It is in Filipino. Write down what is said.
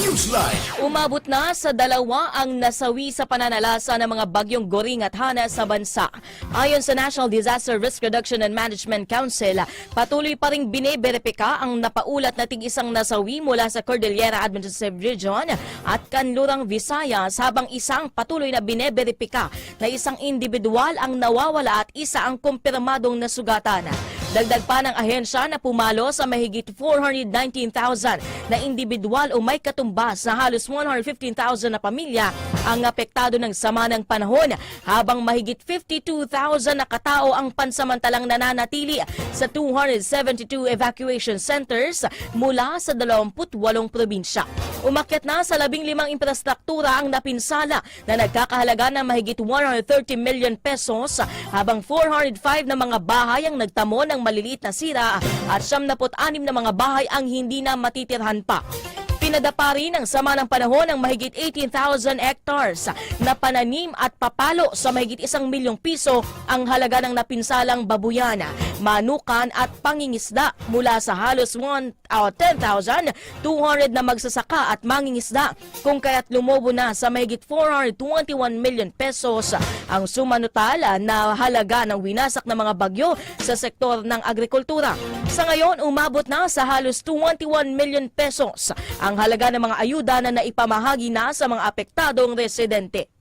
Newsline. Umabot na sa dalawa ang nasawi sa pananalasa ng mga bagyong Goring at Hana sa bansa. Ayon sa National Disaster Risk Reduction and Management Council, patuloy pa rin bineberipika ang napaulat na tig-isang nasawi mula sa Cordillera Administrative Region at Kanlurang Visayas habang isang patuloy na bineberipika na isang individual ang nawawala at isa ang kumpirmadong nasugatan. Dagdag pa ng ahensya na pumalo sa mahigit 419,000 na individual o may katumbas na halos 115,000 na pamilya ang apektado ng sama ng panahon habang mahigit 52,000 na katao ang pansamantalang nananatili sa 272 evacuation centers mula sa 28 probinsya. Umakyat na sa 15 infrastruktura ang napinsala na nagkakahalaga ng mahigit 130 million pesos habang 405 na mga bahay ang nagtamo ng maliliit na sira at 76 na mga bahay ang hindi na matitirhan pa. Pinadapa rin ng sama ng panahon ng mahigit 18,000 hectares na pananim at papalo sa mahigit isang milyong piso ang halaga ng napinsalang babuyana, manukan at pangingisda mula sa halos 1, uh, 10,200 na magsasaka at mangingisda kung kaya't lumobo na sa mahigit 421 million pesos ang sumanutal na halaga ng winasak ng mga bagyo sa sektor ng agrikultura. Sa ngayon, umabot na sa halos 21 million pesos ang halaga ng mga ayuda na naipamahagi na sa mga apektadong residente.